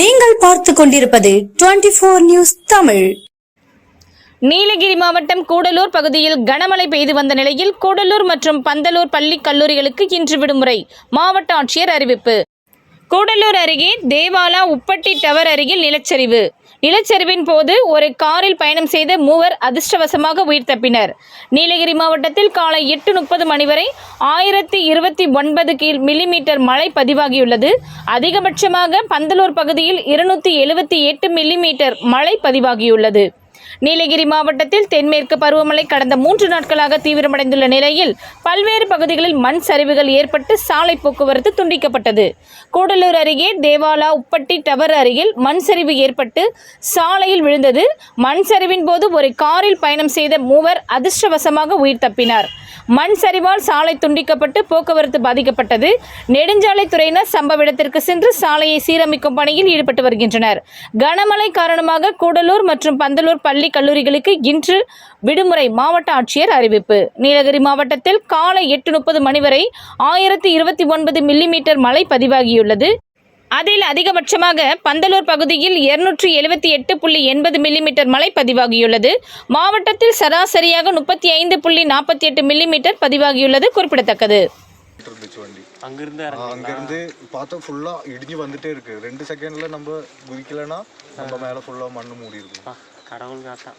நீங்கள் பார்த்து கொண்டிருப்பது twenty four news Tamil. Nilgiri மாவட்டம் கூடலூர் பகுதியில் கனமழை பெய்து வந்த நிலையில் கூடலூர் மற்றும் பந்தலூர் பள்ளி கல்லூரிகளுக்கு இன்று விடுமுறை. மாவட்ட ஆட்சியர் அறிவிப்பு. கூடலூர் அருகே தேவாலா உப்பட்டி டவர் அருகில் நிலச்சரிவு. நிலச்சரிவின் போது ஒரு காரில் பயணம் செய்த மூவர் அதிர்ஷ்டவசமாக உயிர் தப்பினர். நீலகிரி மாவட்டத்தில் காலை எட்டு முப்பது மணி வரை ஆயிரத்தி இருபத்தி ஒன்பது கீழ் மில்லிமீட்டர் மழை பதிவாகியுள்ளது. அதிகபட்சமாக பந்தலூர் பகுதியில் இருநூத்தி எழுபத்தி எட்டு மில்லிமீட்டர் மழை பதிவாகியுள்ளது. நீலகிரி மாவட்டத்தில் தென்மேற்கு பருவமழை கடந்த மூன்று நாட்களாக தீவிரமடைந்துள்ள நிலையில் பல்வேறு பகுதிகளில் மண் சரிவுகள் ஏற்பட்டு சாலை போக்குவரத்து துண்டிக்கப்பட்டது. கூடலூர் அருகே தேவாலா உப்பட்டி டவர் அருகில் மண் சரிவு ஏற்பட்டு சாலையில் விழுந்தது. மண் சரிவின் போது ஒரு காரில் பயணம் செய்த மூவர் அதிர்ஷ்டவசமாக உயிர் தப்பினார். மண் சரிவால் சாலை துண்டிக்கப்பட்டு போக்குவரத்து பாதிக்கப்பட்டது. நெடுஞ்சாலைத்துறையினர் சம்பவ இடத்திற்கு சென்று சாலையை சீரமைக்கும் பணியில் ஈடுபட்டு வருகின்றனர். கனமழை காரணமாக கூடலூர் மற்றும் பந்தலூர் பள்ளி கல்லூரிகளுக்கு இன்று விடுமுறை மாவட்ட ஆட்சியர் அறிவிப்பு. நீலகிரி மாவட்டத்தில் காலை எட்டு முப்பது மணி வரை ஆயிரத்தி இருபத்தி ஒன்பது மில்லிமீட்டர் மழை பதிவாகியுள்ளது. அதில் அதிகபட்சமாக பந்தலூர் பகுதியில் இருநூற்றி எழுபத்தி எட்டு புள்ளி எண்பது மில்லிமீட்டர் மழை பதிவாகியுள்ளது. மாவட்டத்தில் சராசரியாக முப்பத்தி ஐந்து புள்ளி நாற்பத்தி எட்டு மில்லிமீட்டர் பதிவாகியுள்ளது குறிப்பிடத்தக்கது. இருந்துச்சு வண்டி. அங்கிருந்து? அங்கிருந்து பார்த்தா ஃபுல்லா இடிஞ்சு வந்துட்டே இருக்கு. ரெண்டு செகண்ட்ல நம்ம குதிக்கலனா நம்ம மேல ஃபுல்லா மண்ணு மூடி இருக்கும் கடவுள் காத்தான்.